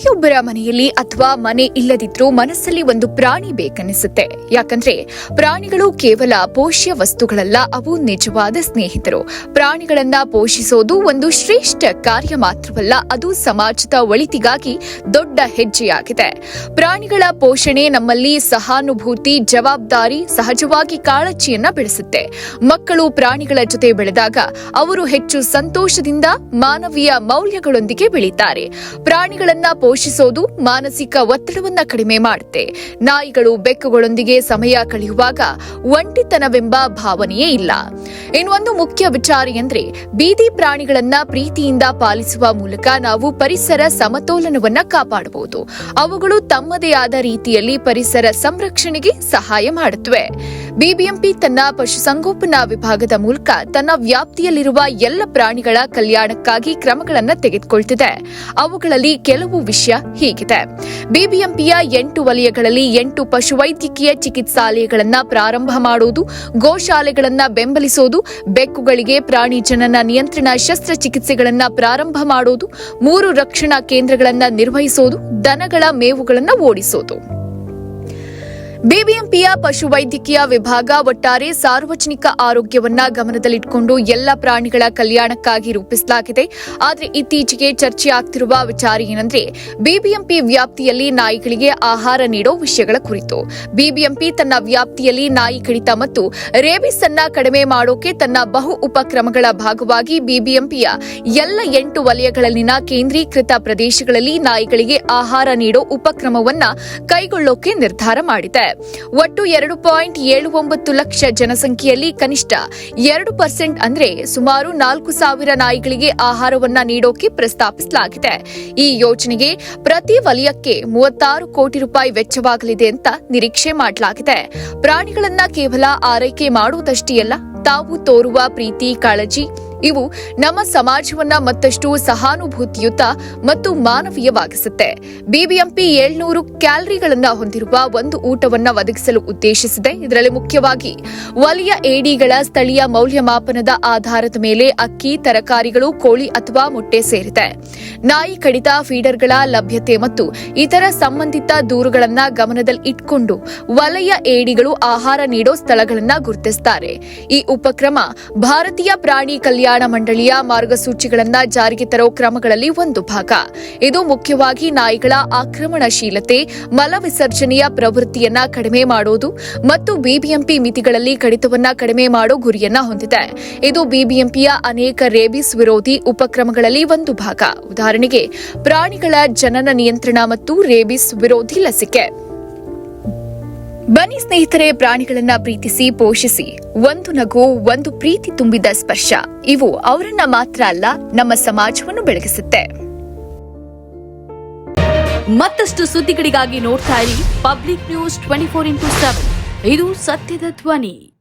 ಪ್ರತಿಯೊಬ್ಬರ ಮನೆಯಲ್ಲಿ ಅಥವಾ ಮನೆ ಇಲ್ಲದಿದ್ರೂ ಮನಸ್ಸಲ್ಲಿ ಒಂದು ಪ್ರಾಣಿ ಬೇಕನ್ನಿಸುತ್ತೆ. ಯಾಕಂದ್ರೆ ಪ್ರಾಣಿಗಳು ಕೇವಲ ಪೋಷ್ಯ ವಸ್ತುಗಳಲ್ಲ, ಅವು ನಿಜವಾದ ಸ್ನೇಹಿತರು. ಪ್ರಾಣಿಗಳನ್ನ ಪೋಷಿಸೋದು ಒಂದು ಶ್ರೇಷ್ಠ ಕಾರ್ಯ ಮಾತ್ರವಲ್ಲ, ಅದು ಸಮಾಜದ ಒಳಿತಿಗಾಗಿ ದೊಡ್ಡ ಹೆಜ್ಜೆಯಾಗಿದೆ. ಪ್ರಾಣಿಗಳ ಪೋಷಣೆ ನಮ್ಮಲ್ಲಿ ಸಹಾನುಭೂತಿ, ಜವಾಬ್ದಾರಿ, ಸಹಜವಾಗಿ ಕಾಳಜಿಯನ್ನ ಬೆಳೆಸುತ್ತೆ. ಮಕ್ಕಳು ಪ್ರಾಣಿಗಳ ಜೊತೆ ಬೆಳೆದಾಗ ಅವರು ಹೆಚ್ಚು ಸಂತೋಷದಿಂದ ಮಾನವೀಯ ಮೌಲ್ಯಗಳೊಂದಿಗೆ ಬೆಳೀತಾರೆ. ಪ್ರಾಣಿಗಳನ್ನ ಪೋಷಿಸೋದು ಮಾನಸಿಕ ಒತ್ತಡವನ್ನ ಕಡಿಮೆ ಮಾಡುತ್ತೆ. ನಾಯಿಗಳು ಬೆಕ್ಕುಗಳೊಂದಿಗೆ ಸಮಯ ಕಳೆಯುವಾಗ ಒಂಟಿತನವೆಂಬ ಭಾವನೆಯೇ ಇಲ್ಲ. ಇನ್ನೊಂದು ಮುಖ್ಯ ವಿಚಾರ ಎಂದ್ರೆ ಬೀದಿ ಪ್ರಾಣಿಗಳನ್ನ ಪ್ರೀತಿಯಿಂದ ಪಾಲಿಸುವ ಮೂಲಕ ನಾವು ಪರಿಸರ ಸಮತೋಲನವನ್ನ ಕಾಪಾಡಬಹುದು. ಅವುಗಳು ತಮ್ಮದೇ ಆದ ರೀತಿಯಲ್ಲಿ ಪರಿಸರ ಸಂರಕ್ಷಣೆಗೆ ಸಹಾಯ ಮಾಡುತ್ತವೆ. ಬಿಬಿಎಂಪಿ ತನ್ನ ಪಶುಸಂಗೋಪನಾ ವಿಭಾಗದ ಮೂಲಕ ತನ್ನ ವ್ಯಾಪ್ತಿಯಲ್ಲಿರುವ ಎಲ್ಲ ಪ್ರಾಣಿಗಳ ಕಲ್ಯಾಣಕ್ಕಾಗಿ ಕ್ರಮಗಳನ್ನು ತೆಗೆದುಕೊಳ್ತಿದೆ. ಅವುಗಳಲ್ಲಿ ಕೆಲವು ವಿಷಯ ಹೀಗಿದೆ. ಬಿಬಿಎಂಪಿಯ ಎಂಟು ವಲಯಗಳಲ್ಲಿ ಎಂಟು ಪಶುವೈದ್ಯಕೀಯ ಚಿಕಿತ್ಸಾಲಯಗಳನ್ನು ಪ್ರಾರಂಭ ಮಾಡುವುದು, ಗೋಶಾಲೆಗಳನ್ನು ಬೆಂಬಲಿಸೋದು, ಬೆಕ್ಕುಗಳಿಗೆ ಪ್ರಾಣಿ ಜನನ ನಿಯಂತ್ರಣ ಶಸ್ತ್ರಚಿಕಿತ್ಸೆಗಳನ್ನು ಪ್ರಾರಂಭ ಮಾಡುವುದು, ಮೂರು ರಕ್ಷಣಾ ಕೇಂದ್ರಗಳನ್ನು ನಿರ್ವಹಿಸೋದು, ದನಗಳ ಮೇವುಗಳನ್ನು ಓಡಿಸೋದು. ಬಿಬಿಎಂಪಿಯ ಪಶುವೈದ್ಯಕೀಯ ವಿಭಾಗ ಒಟ್ಟಾರೆ ಸಾರ್ವಜನಿಕ ಆರೋಗ್ಯವನ್ನ ಗಮನದಲ್ಲಿಟ್ಟುಕೊಂಡು ಎಲ್ಲ ಪ್ರಾಣಿಗಳ ಕಲ್ಯಾಣಕ್ಕಾಗಿ ರೂಪಿಸಲಾಗಿದೆ. ಆದರೆ ಇತ್ತೀಚೆಗೆ ಚರ್ಚೆ ಆಗ್ತಿರುವ ವಿಚಾರ ಏನಂದ್ರೆ, ಬಿಬಿಎಂಪಿ ವ್ಯಾಪ್ತಿಯಲ್ಲಿ ನಾಯಿಗಳಿಗೆ ಆಹಾರ ನೀಡೋ ವಿಷಯಗಳ ಕುರಿತು. ಬಿಬಿಎಂಪಿ ತನ್ನ ವ್ಯಾಪ್ತಿಯಲ್ಲಿ ನಾಯಿ ಕಡಿತ ಮತ್ತು ರೇಬಿಸ್ ಅನ್ನ ಕಡಿಮೆ ಮಾಡೋಕೆ ತನ್ನ ಬಹು ಉಪಕ್ರಮಗಳ ಭಾಗವಾಗಿ ಬಿಬಿಎಂಪಿಯ ಎಲ್ಲ ಎಂಟು ವಲಯಗಳಲ್ಲಿನ ಕೇಂದ್ರೀಕೃತ ಪ್ರದೇಶಗಳಲ್ಲಿ ನಾಯಿಗಳಿಗೆ ಆಹಾರ ನೀಡೋ ಉಪಕ್ರಮವನ್ನ ಕೈಗೊಳ್ಳೋಕೆ ನಿರ್ಧಾರ ಮಾಡಿದೆ. ಒಟ್ಟು ಎರಡು ಪಾಯಿಂಟ್ ಏಳು ಒಂಬತ್ತು ಲಕ್ಷ ಜನಸಂಖ್ಯೆಯಲ್ಲಿ ಕನಿಷ್ಠ ಎರಡು ಪರ್ಸೆಂಟ್ ಅಂದ್ರೆ ಸುಮಾರು ನಾಲ್ಕು ಸಾವಿರ ನಾಯಿಗಳಿಗೆ ಆಹಾರವನ್ನ ನೀಡೋಕೆ ಪ್ರಸ್ತಾಪಿಸಲಾಗಿದೆ. ಈ ಯೋಜನೆಗೆ ಪ್ರತಿ ವಲಯಕ್ಕೆ ಮೂವತ್ತಾರು ಕೋಟಿ ರೂಪಾಯಿ ವೆಚ್ಚವಾಗಲಿದೆ ಅಂತ ನಿರೀಕ್ಷೆ ಮಾಡಲಾಗಿದೆ. ಪ್ರಾಣಿಗಳನ್ನ ಕೇವಲ ಆರೈಕೆ ಮಾಡುವುದಷ್ಟೇ ಅಲ್ಲ, ತಾವು ತೋರುವ ಪ್ರೀತಿ, ಕಾಳಜಿ ಇವು ನಮ್ಮ ಸಮಾಜವನ್ನ ಮತ್ತಷ್ಟು ಸಹಾನುಭೂತಿಯುತ ಮತ್ತು ಮಾನವೀಯವಾಗಿಸುತ್ತೆ. ಬಿಬಿಎಂಪಿ ಏಳ್ನೂರು ಕ್ಯಾಲರಿಗಳನ್ನ ಹೊಂದಿರುವ ಒಂದು ಊಟವನ್ನ ಒದಗಿಸಲು ಉದ್ದೇಶಿಸಿದೆ. ಇದರಲ್ಲಿ ಮುಖ್ಯವಾಗಿ ವಲಯ ಎಡಿಗಳ ಸ್ಥಳೀಯ ಮೌಲ್ಯಮಾಪನದ ಆಧಾರದ ಮೇಲೆ ಅಕ್ಕಿ, ತರಕಾರಿಗಳು, ಕೋಳಿ ಅಥವಾ ಮೊಟ್ಟೆ ಸೇರಿದೆ. ನಾಯಿ ಕಡಿತ ಫೀಡರ್ಗಳ ಲಭ್ಯತೆ ಮತ್ತು ಇತರ ಸಂಬಂಧಿತ ದೂರುಗಳನ್ನ ಗಮನದಲ್ಲಿ ಇಟ್ಕೊಂಡು ವಲಯ ಎಡಿಗಳು ಆಹಾರ ನೀಡೋ ಸ್ಥಳಗಳನ್ನ ಗುರುತಿಸುತ್ತಾರೆ ಈ ಉಪಕ್ರಮ ಭಾರತೀಯ ಪ್ರಾಣಿ ಕಲ್ಯಾಣ ಮಂಡಳಿಯ ಮಾರ್ಗಸೂಚಿಗಳನ್ನು ಜಾರಿಗೆ ತರೋ ಕ್ರಮಗಳಲ್ಲಿ ಒಂದು ಭಾಗ. ಇದು ಮುಖ್ಯವಾಗಿ ನಾಯಿಗಳ ಆಕ್ರಮಣಶೀಲತೆ ಮಲವಿಸರ್ಜನೆಯ ಪ್ರವೃತ್ತಿಯನ್ನ ಕಡಿಮೆ ಮಾಡೋದು ಮತ್ತು ಬಿಬಿಎಂಪಿ ಮಿತಿಗಳಲ್ಲಿ ಕಡಿತವನ್ನ ಕಡಿಮೆ ಮಾಡೋ ಗುರಿಯನ್ನ ಹೊಂದಿದೆ. ಇದು ಬಿಬಿಎಂಪಿಯ ಅನೇಕ ರೇಬಿಸ್ ವಿರೋಧಿ ಉಪಕ್ರಮಗಳಲ್ಲಿ ಒಂದು ಭಾಗ. ಉದಾಹರಣೆಗೆ, ಪ್ರಾಣಿಗಳ ಜನನ ನಿಯಂತ್ರಣ ಮತ್ತು ರೇಬಿಸ್ ವಿರೋಧಿ ಲಸಿಕೆ. ಬನ್ನಿ ಸ್ನೇಹಿತರೆ, ಪ್ರಾಣಿಗಳನ್ನ ಪ್ರೀತಿಸಿ, ಪೋಷಿಸಿ. ಒಂದು ನಗು, ಒಂದು ಪ್ರೀತಿ ತುಂಬಿದ ಸ್ಪರ್ಶ. ಇವು ಅವರನ್ನ ಮಾತ್ರ ಅಲ್ಲ, ನಮ್ಮ ಸಮಾಜವನ್ನು ಬೆಳಗಿಸುತ್ತೆ. ಮತ್ತಷ್ಟು ಸುದ್ದಿಗಳಿಗಾಗಿ ನೋಡ್ತಾ ಇರಿ public news twenty four into seven. ಇದು ಸತ್ಯದ ಧ್ವನಿ.